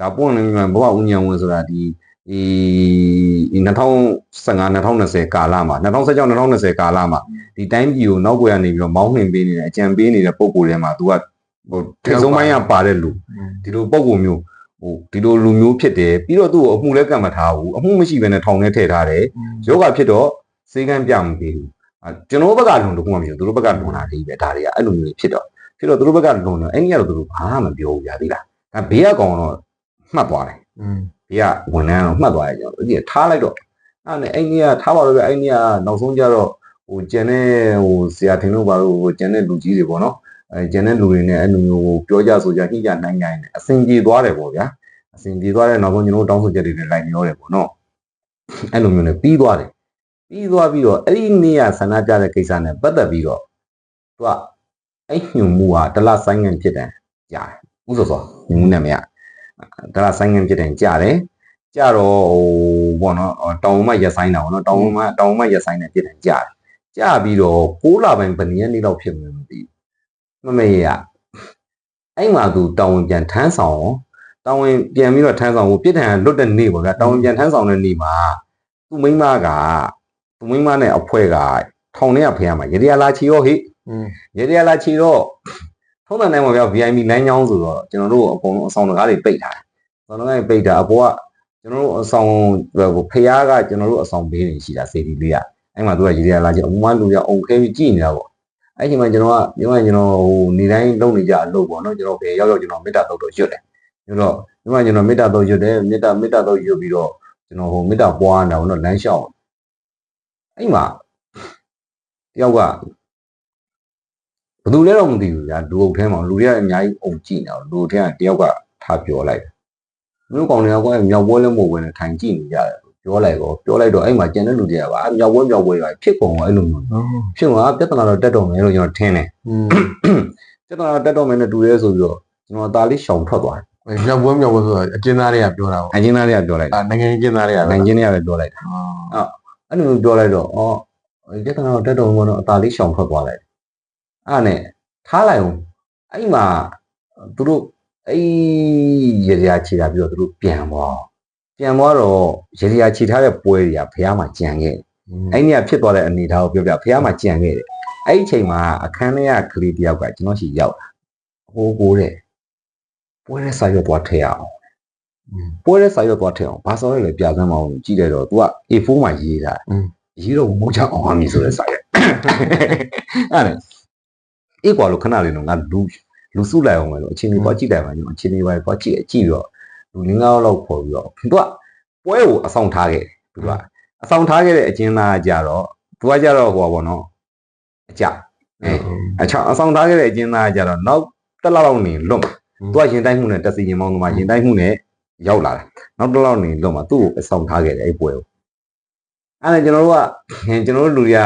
ဒါပွင့်နေမှဘဝဦးညံဝင်ဆိုတာဒီဒီ2015 2020ကာလမှာ2016 2020ကာလမှာဒီတိုင်းပြည်ကိုနောက်ွယ်ကနေပြီးတော့မောင်းနှင်ပေးနေတဲ့အကြံပေးနေတဲ့ပုံကိုယ်ထဲမှာ तू ကဟိုထိတ်ဆုံးပိုင်းကပါတဲ့လူဒီလိုပုံကိုယ်မျိုးဟိုဒီလိုလူမျိုးဖြစ်တယ်ပြီးတော့သူ့ကိုအမှုလည်းကံမထားဘူးအမှုမရှိဘဲနဲ့ထောင်ထဲထည့်ထားတယ်ယောဂဖြစ်တော့စေကန်းပြမပေးဘူးအဲကျွန်တော်ဘက်ကလွန်တခုမှမရှိဘူးသူတို့ဘက်ကလွန်တာလေးပဲဒါတွေကအဲ့လိုမျိုးဖြစ်တော့ဖြစ်တော့သူတို့ဘက်ကလွန်တော့အဲ့ဒီကတော့သူတို့ဘာမှမပြောဘူးဗျာသိလားဒါဘေးကကောင်တော့ မှတ်သွားတယ်อืมဘေးကဝန်ထမ်းတော့မှတ်သွားတယ်ကျွန်တော်ဒီထားလိုက်တော့အဲ့နဲ့အဲ့ဒီကထားပါတော့ဗျအဲ့ဒီကနောက်ဆုံးကျတော့ဟိုကျန်တဲ့ဟိုဆရာထင်တို့ဘာလို့ဟိုကျန်တဲ့လူကြီးတွေပေါ့နော်အဲကျန်တဲ့လူတွေနဲ့အဲ့လိုမျိုးဟိုပြောကြဆိုကြညှိကြနိုင်နိုင်နဲ့အဆင်ပြေသွားတယ်ပေါ့ဗျာအဆင်ပြေသွားတဲ့နောက်ဆုံးကျွန်တော်တို့တောင်းဆိုချက်တွေနဲ့လိုက်ပြောတယ်ပေါ့နော်အဲ့လိုမျိုးနဲ့ပြီးသွားတယ်ပြီးသွားပြီးတော့အဲ့ဒီနေ့ကဆန္ဒပြတဲ့ကိစ္စနဲ့ပတ်သက်ပြီးတော့သူကအဲ့ညွန်မှုကတလဆိုင်ငံဖြစ်တယ်ကြားတယ်ဥဆိုဆိုညွန်မှုနဲ့မရ တလဆိုင်ငံဖြစ်တယ်ကြားတယ်ကြတော့ဟိုဘောနော်တောင်မရက်ဆိုင်တာဘောနော်တောင်မတောင်မရက်ဆိုင်တဲ့ဖြစ်တယ်ကြားတယ်ကြားပြီးတော့6လပိုင်းဗနေရက်နေ့တော့ဖြစ်မှန်းမသိဘူးမမေရအဲ့မှာသူတောင်ဝင်ပြန်ထမ်းဆောင်ရောတောင်ဝင်ပြန်ပြီးတော့ထမ်းဆောင်ဖို့ပြစ်ဒဏ်လွတ်တဲ့နေ့ပေါ့ဗျာတောင်ဝင်ပြန်ထမ်းဆောင်တဲ့နေ့မှာသူ့မိန်းမကသူ့မိန်းမနဲ့အဖွဲကထောင်ထဲကဖះမှာရေရလာချီရောဟိอืมရေရလာချီတော့ ထုံးတဲ့နိုင်မှာဗျာ VIP လမ်းကြောင်းဆိုတော့ကျွန်တော်တို့အကုန်လုံးအဆောင်တကားတွေပိတ်ထားတယ်။အဆောင်တကားတွေပိတ်တာအပေါ်ကကျွန်တော်တို့အဆောင်ဟိုဖះကကျွန်တော်တို့အဆောင်ဘေးနေရှိတာစေတီလေးကအဲ့မှာသူကရေရလာချီအမမလူရအုံခဲပြီးကြည်နေတာပေါ့။အဲ့ဒီမှာကျွန်တော်ကပြောရင်ကျွန်တော်ဟိုနေတိုင်းလုပ်နေကြအလုပ်ပေါ့နော်ကျွန်တော်ဘယ်ရောက်ရောက်ကျွန်တော်မေတ္တာတုတ်တော့ရွတ်တယ်။ပြီးတော့ဒီမှာကျွန်တော်မေတ္တာတုတ်ရွတ်တယ်မေတ္တာမေတ္တာတုတ်ရွတ်ပြီးတော့ကျွန်တော်ဟိုမေတ္တာပွားနေတာပေါ့နော်လမ်းလျှောက်အဲ့မှာတယောက်ကဘယ် သူလဲတော့မသိဘူးဗျာလူအုပ်ထဲမှာလူတွေကအများကြီးအုပ်ကြည့်နေအောင်လူထဲကတယောက်ကထားပြောလိုက်တယ်မျိုးကောင်တွေကကွာမြောက်ပွဲလည်းမဟုတ်ဘဲနဲ့ထိုင်ကြည့်နေကြတယ်ပြောလိုက်တော့ပြောလိုက်တော့အဲ့မှာကျန်တဲ့လူတွေကပါမြောက်ပွဲမြောက်ပွဲပါဖြစ်ကုန်တော့အဲ့လိုမျိုးဟုတ်ဖြစ်သွားပြဿနာတော့တက်တော့မယ်လို့ကျွန်တော်ထင်တယ်อืมပြဿနာတော့တက်တော့မယ်နဲ့တူရဲဆိုပြီးတော့ကျွန်တော်အသားလေးရှောင်ထွက်သွားတယ်မြောက်ပွဲမြောက်ပွဲဆိုတာအကျဉ်းသားတွေကပြောတာပေါ့အင်ဂျင်နာတွေကပြောလိုက်အာနိုင်ငံရေးအကျဉ်းသားတွေကတာနိုင်ဂျင်တွေကလည်းပြောလိုက်တာအာအဲ့လိုမျိုးပြောလိုက်တော့အော်ပြဿနာတော့တက်တော့မယ်တော့အသားလေးရှောင်ထွက်သွားလိုက် အဲ့နဲ့ထားလိုက်အောင်အဲ့မှာသူတို့အဲ့ရေရာခြေတာပြီးတော့သူတို့ပြန်သွားပြန်သွားတော့ရေရာခြေထားတဲ့ပွဲတွေကဖះမှာကြံခဲ့အဲ့ဒီကဖြစ်သွားတဲ့အနေအထားကိုပြောပြဖះမှာကြံခဲ့တယ်အဲ့ဒီအချိန်မှာအခန်းထဲကကလေးတယောက်ကကျွန်တော်ရှိရောက်လာဟိုးကိုတဲ့ပွဲတဲ့စာရွက်သွားထည့်အောင်ပွဲတဲ့စာရွက်သွားထည့်အောင်ဘာစောရဲလဲပြစမ်းမအောင်ကြည့်လိုက်တော့ तू က A4 မှာရေးတာရေးတော့မုံချအောင်ဟာမီဆိုတဲ့စာရွက်အဲ့ဒါ အေးကွာလို့ခဏလေးတော့ငါလူလူစုလိုက်အောင်မယ်လို့အချင်းလေးသွားကြည့်လိုက်ပါညအချင်းလေးပါသွားကြည့်ကြည့်ပြီးတော့လူငင်းငါးလောက်ခေါ်ပြီးတော့ तू ကပွဲကိုအဆောင်ထားခဲ့တယ် तू ကအဆောင်ထားခဲ့တဲ့အချင်းသားကကြတော့သူကကြတော့ဟိုပါဘောနော်အကြအဲအချောင်းအဆောင်ထားခဲ့တဲ့အကျဉ်းသားကကြတော့နောက်တစ်လောက်လောက်နေလွတ်မှာသူကရင်တိုင်းမှုနဲ့တက်စီရင်မောင်းသမားရင်တိုင်းမှုနဲ့ရောက်လာတာနောက်တစ်လောက်နေလွတ်မှာသူ့ကိုအဆောင်ထားခဲ့တယ်အဲ့ပွဲကိုအဲ့ဒါကျွန်တော်တို့ကကျွန်တော်တို့လူတွေက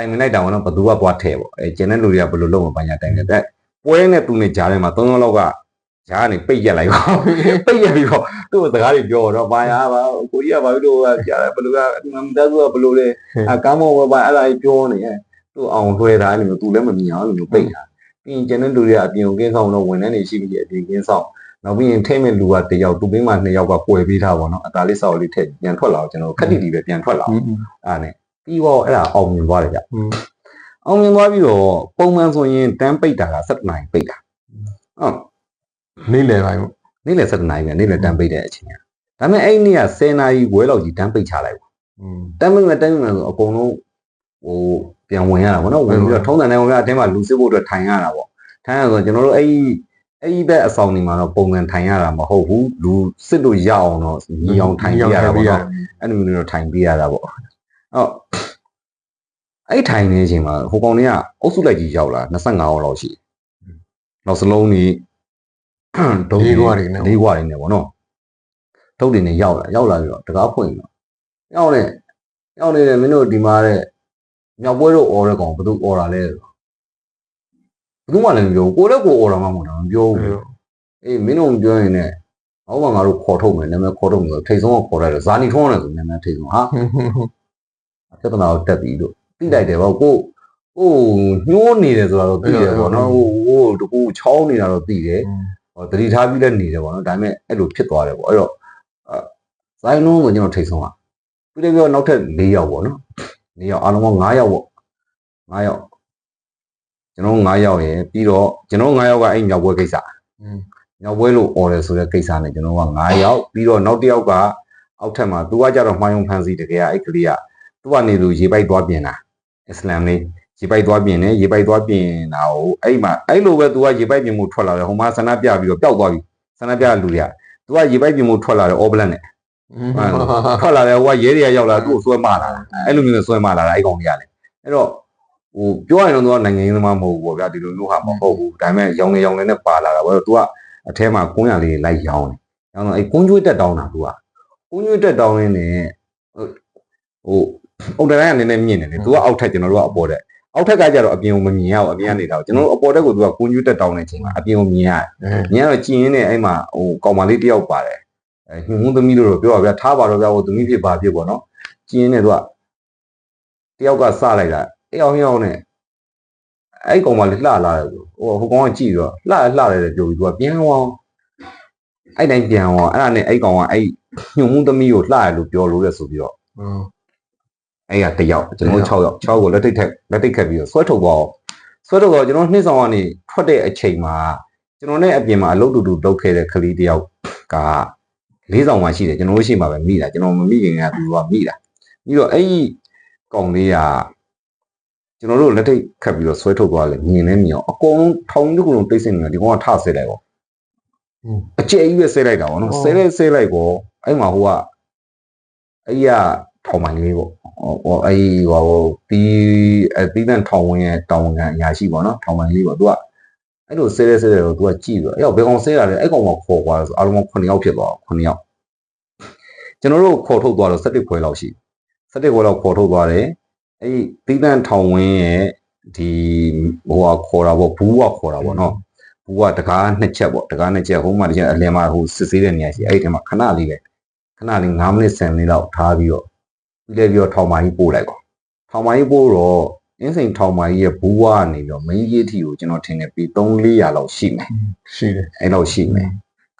တိုင်မလိုက်တာဘောနော်ဘသူကသွားထဲပေါ့အဲကျန်တဲ့လူတွေကဘယ်လိုလုပ်မှာပညာတိုင်တယ်တဲ့ပွဲနဲ့သူနဲ့ကြားထဲမှာသုံးယောက်လောက်ကဂျားကနေပိတ်ရက်လိုက်ပါပိတ်ရက်ပြီးတော့သူ့ကိုစကားတွေပြောတော့ဘာရပါကိုကြီးကဘာလို့တော့ကြားတယ်ဘယ်လိုကမတတ်ဘူးကဘယ်လိုလဲအကမ်းမောဘဘာအဲ့ဒါကြီးပြောနေရဲ့သူ့အောင်လွှဲတာအဲ့လိုမျိုးသူလည်းမမြင်အောင်အဲ့လိုမျိုးပိတ်တာပြီးရင်ကျန်တဲ့လူတွေကအပြင်ကိုကင်းဆောင်တော့ဝန်ထမ်းတွေရှိပြီအပြင်ကင်းဆောင်နောက်ပြီးရင်ထိမဲ့လူကတယောက်သူ့ဘင်းမှာနှစ်ယောက်ကကွယ်ပေးထားပါတော့အသားလေးစောက်လေးထည့်ပြန်ထွက်လာတော့ကျွန်တော်ခက်တိတီပဲပြန်ထွက်လာအောင်အဲ့ဒါနဲ့ ပြီးတော့အဲ့ဒါအောင်မြင်သွားတယ်ဗျအောင်မြင်သွားပြီးတော့ပုံမှန်ဆိုရင်တန်းပိတ်တာက7နိုင်ပိတ်တာဟုတ်နေလေပိုင်းပေါ့နေ့လယ်7နိုင်ပဲနေ့လယ်တန်းပိတ်တဲ့အချိန်ကဒါပေမဲ့အဲ့ဒီနေ့က10နာရီဝဲလောက်ကြီးတန်းပိတ်ချလိုက်อืมတမ်းမမယ်တမ်းမမယ်ဆိုအကုန်လုံးဟိုပြန်ဝင်ရတာဗောနော်ဝင်ပြီးတော့ထုံးစံတိုင်းဝင်ရအတင်းမှာလူစစ်ဖို့အတွက်ထိုင်ရတာဗောထိုင်ရဆိုကျွန်တော်တို့အဲ့ဒီအဲ့ဒီဘက်အဆောင်နေမှာတော့ပုံမှန်ထိုင်ရတာမဟုတ်ဘူးလူစစ်လို့ရအောင်တော့ညီအောင်ထိုင်ပြရတာဗောနော်အဲ့လိုမျိုးတော့ထိုင်ပြရတာဗောဟုတ် အဲ့ထိုင်နေချိန်မှာဟိုကောင်တွေကအုပ်စုလိုက်ကြီးရောက်လာ25ရောက်လောက်ရှိနောက်စလုံးကြီးဒုံးလေးကွာတွေနဲ့လေးကွာတွေနဲ့ပေါ့နော်တုတ်တွေနဲ့ရောက်လာရောက်လာပြီးတော့တကားဖွင့်တော့ရောက်နေရောက်နေတဲ့မင်းတို့ဒီမှာတဲ့မြောက်ပွဲတော့ order ကောင်ဘယ်သူ order လဲဘယ်သူမှလည်းမပြောဘူးကိုလည်းကို order မှမဟုတ်တာမပြောဘူးအေးမင်းတို့မပြောရင်လည်းဟောမှာငါတို့ခေါ်ထုတ်မယ်နာမည်ခေါ်ထုတ်မယ်ထိတ်ဆုံးကခေါ်လိုက်တော့ဇာနီထွန်းတယ်ဆိုနာမည်ထိတ်ဆုံးဟာပြဿနာကိုတက်ပြီလို့ သိလိုက်တယ်ပေါ့ကိုဟိုညှိုးနေတယ်ဆိုတာတော့သိတယ်ပေါ့နော်ဟိုဟိုတကူချောင်းနေတာတော့သိတယ်ဟောတတိထားပြီးလည်းနေတယ်ပေါ့နော်ဒါပေမဲ့အဲ့လိုဖြစ်သွားတယ်ပေါ့အဲ့တော့ဇိုင်းလုံးကိုကျွန်တော်ထိတ်ဆုံးอ่ะပြီးတော့နောက်ထပ်၄ယောက်ပေါ့နော်၄ယောက်အားလုံးက9ယောက်ပေါ့9ယောက်ကျွန်တော်9ယောက်ရယ်ပြီးတော့ကျွန်တော်9ယောက်ကအဲ့မြောက်ဘွဲကိစ္စမြောက်ဘွဲလို့អော်တယ်ဆိုတဲ့ကိစ္စနဲ့ကျွန်တော်က9ယောက်ပြီးတော့နောက်တစ်ယောက်ကအောက်ထပ်မှာသူကကြတော့မှိုင်းုံဖန်စီတကယ်အဲ့ကလေးကသူ့ကနေသူရေပိုက်သွားပြင်တာ အစ္စလမ်လေးရေပိုက်သွားပြင်တယ်ရေပိုက်သွားပြင်တာကိုအဲ့မှာအဲ့လိုပဲသူကရေပိုက်ပြင်မှုထွက်လာတယ်ဟိုမှာဆန္ဒပြပြီးတော့ပျောက်သွားပြီဆန္ဒပြလူတွေကသူကရေပိုက်ပြင်မှုထွက်လာတယ် all black နဲ့ထွက်လာတယ်ဟိုကရဲတွေကရောက်လာသူ့ကိုဆွဲမလာတာအဲ့လိုမျိုးနဲ့ဆွဲမလာတာအဲ့ကောင်တွေကလည်းအဲ့တော့ဟိုပြောရရင်တော့သူကနိုင်ငံရေးသမားမဟုတ်ဘူးပေါ့ဗျာဒီလိုမျိုးဟာမဟုတ်ဘူးဒါပေမဲ့ရောင်နေရောင်နေနဲ့ပါလာတာဘာလို့သူကအထဲမှာကွန်းရလေးတွေလိုက်ရောင်းတယ်။ရောင်းတော့အဲ့ကွန်းကျွေးတက်တောင်းတာသူကကွန်းကျွေးတက်တောင်းရင်းနဲ့ဟို အုတ်တတိုင်းကနည်းနည်းမြင့်နေတယ်သူကအောက်ထက်ကျွန်တော်တို့ကအပေါ်တက်အောက်ထက်ကကြတော့အပြင်ကိုမမြင်ရဘူးအပြင်ကနေတော့ကျွန်တော်တို့အပေါ်တက်ကိုသူကကွန်ပျူတာတောင်းနေချိန်မှာအပြင်ကိုမြင်ရတယ်မြင်ရတော့ကျင်းနေအဲ့မှာဟိုကောင်မလေးတယောက်ပါတယ်အဲညှို့မှုသမီးလို့တော့ပြောပါဗျာထားပါတော့ဗျာဟိုသမီးဖြစ်ပါဖြစ်ပေါ့နော်ကျင်းနေသူကတယောက်ကစလိုက်တာအယောင်ယောင်နဲ့အဲ့ကောင်မလေးလှလာတယ်ဆိုဟိုဟိုကောင်ကကြည့်တော့လှလှတယ်ပြောပြီးသူကပြန်အောင်အဲ့တိုင်းပြန်အောင်အဲ့ဒါနဲ့အဲ့ကောင်ကအဲ့ညှို့မှုသမီးကိုလှရလို့ပြောလို့လဲဆိုပြီးတော့ အဲ့ကတယောက်ကျွန်တော်6ယောက်6ကိုလက်ထိတ်ထက်လက်ထိတ်ခတ်ပြီးတော့ဆွဲထုတ်သွားအောင်ဆွဲထုတ်တော့ကျွန်တော်နှစ်ဆောင်ကနေထွက်တဲ့အချိန်မှာကျွန်တော်နဲ့အပြင်မှာအလုပ်တူတူလုပ်ခဲ့တဲ့ကလေးတယောက်ကလေးဆောင်မှရှိတယ်ကျွန်တော်တို့ရှိမှပဲမိတာကျွန်တော်မမိခင်ကသူကမိတာပြီးတော့အဲ့ဒီကောင်လေးကကျွန်တော်တို့လက်ထိတ်ခတ်ပြီးတော့ဆွဲထုတ်သွားတယ်မြင်နေမြင်အောင်အကုန်လုံးထောင်တစ်ခုလုံးတိတ်ဆိတ်နေတယ်ဒီကောင်ကထဆစ်လိုက်ပေါ့อืมအကျယ်ကြီးပဲဆဲလိုက်တာဗောနော်အော်ဆဲလိုက်ဆဲလိုက်ကောအဲ့မှာဟိုကအဲ့ဒီကထောင်မိုင်လေးပေါ့ ဟိုဟိုအဲ့ဒီဟိုဟိုတီးအတီးတန်ထောင်ဝင်ရဲ့တောင်ဝင်ကန်အရာရှိပေါ့နော်ထောင်မိုင်လေးပေါ့သူကအဲ့လိုဆဲလဲဆဲလဲတော့သူကကြည့်ပြီးတော့အဲ့တော့ဘယ်ကောင်ဆဲရလဲအဲ့ကောင်ကခေါ်သွားတယ်ဆိုအားလုံးပေါင်း9ယောက်ဖြစ်သွား9ယောက်ကျွန်တော်တို့ခေါ်ထုတ်သွားတော့17ခွဲလောက်ရှိ17ခွဲလောက်ခေါ်ထုတ်သွားတယ်အဲ့ဒီတီးတန်ထောင်ဝင်ရဲ့ဒီဟိုကခေါ်တာပေါ့ဘူးကခေါ်တာပေါ့နော်ဘူကတကားနှစ်ချက်ပေါ့တကားနှစ်ချက်ဟိုမှာတစ်ချက်အလယ်မှာဟိုစစ်ဆေးတဲ့နေရာရှိအဲ့ဒီထဲမှာခဏလေးပဲခဏလေး9မိနစ်10မိနစ်လောက်ထားပြီးတော့ ပြီးလဲပြီးတော့ထောင်မာကြီးပို့လိုက်ပေါ့ထောင်မာကြီးပို့တော့အင်းစိန်ထောင်မာကြီးရဲ့ဘူးကနေပြီးတော့ main gate ထီကိုကျွန်တော်ထင်တယ်ပြီး3 400လောက်ရှိမယ် ရှိတယ် အဲ့လောက်ရှိမယ်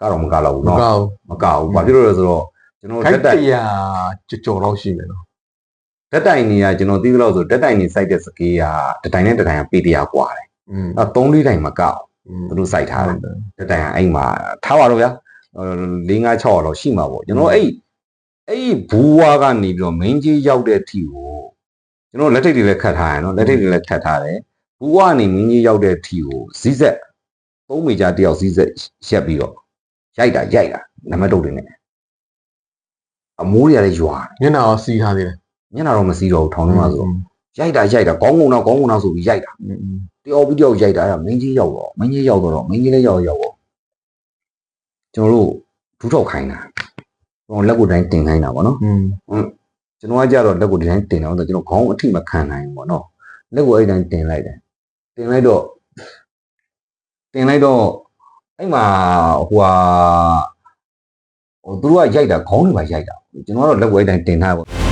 ကတော့မကတော့ဘူး မ เนาะ ကောက် မကဘူးဘာဖြစ်လို့လဲဆိုတော့ကျွန်တော် ခို ဓာ က် တ် တ တိုင် ရာကြော်တော့ရှိမယ်နော် ဓာတ်တိုင်နေရကျွန်တော်သိသလောက်ဆိုဓာတ်တိုင်နေစိုက်တဲ့စကေးကတစ်တိုင်နဲ့တစ်တိုင်ကပေတရာกว่าတယ် อืม အဲ့3 4တိုင်မကောက် อืม သူတို့စိုက်ထားတယ် တက်တိုင်ကအဲ့မှာထားပါတော့ဗျာ၄၅6လောက်ရှိမှာပေါ့ကျွန်တော်အဲ့ အဲ့ဘူဝါကနေပြီးတော့ main ကြီးရောက်တဲ့အထိကိုကျွန်တော်လက်ထိပ်တွေလည်းခတ်ထားရနော်လက်ထိပ်တွေလည်းခတ်ထားတယ်ဘူဝါကနေ main ကြီးရောက်တဲ့အထိကိုဇီးဆက်သုံးမိကြတယောက်ဇီးဆက်ရက်ပြီးတော့ရိုက်တာရိုက်တာနံပါတ်တုတ်တွေနဲ့အမိုးတွေကလည်းရွာမျက်နှာရောစီးထားသေးတယ်ညနာတော့မစီးတော့ဘူးထောင်ထဲမှာဆိုရိုက်တာရိုက်တာခေါင်းကုန်းတော့ခေါင်းကုန်းတော့ဆိုပြီးရိုက်တာอืมတယောက်ပြီးတယောက်ရိုက်တာအဲ့ဒါမင်းကြီးရောက်တော့မင်းကြီးရောက်တော့မင်းကြီးလည်းရောက်ရောက်ပေါ့ကျွန်တော်တို့ဒူးထောက်ခိုင်းတာ ကျွန်တော်လက်ကိုတိုင်းတင်ခိုင်းတာပေါ့နော်อืมကျွန်တော်ကကြတော့လက်ကိုဒီတိုင်းတင်တော့ကျွန်တော်ခေါင်းအထိမခံနိုင်ဘူးပေါ့နော်လက်ကိုအဲ့တိုင်းတင်လိုက်တယ်တင်လိုက်တော့တင်လိုက်တော့အဲ့မှာဟိုဟာဟိုသူတို့ကရိုက်တာခေါင်းတွေပါရိုက်တာကျွန်တော်ကတော့လက်ကိုအဲ့တိုင်းတင်ထားပေါ့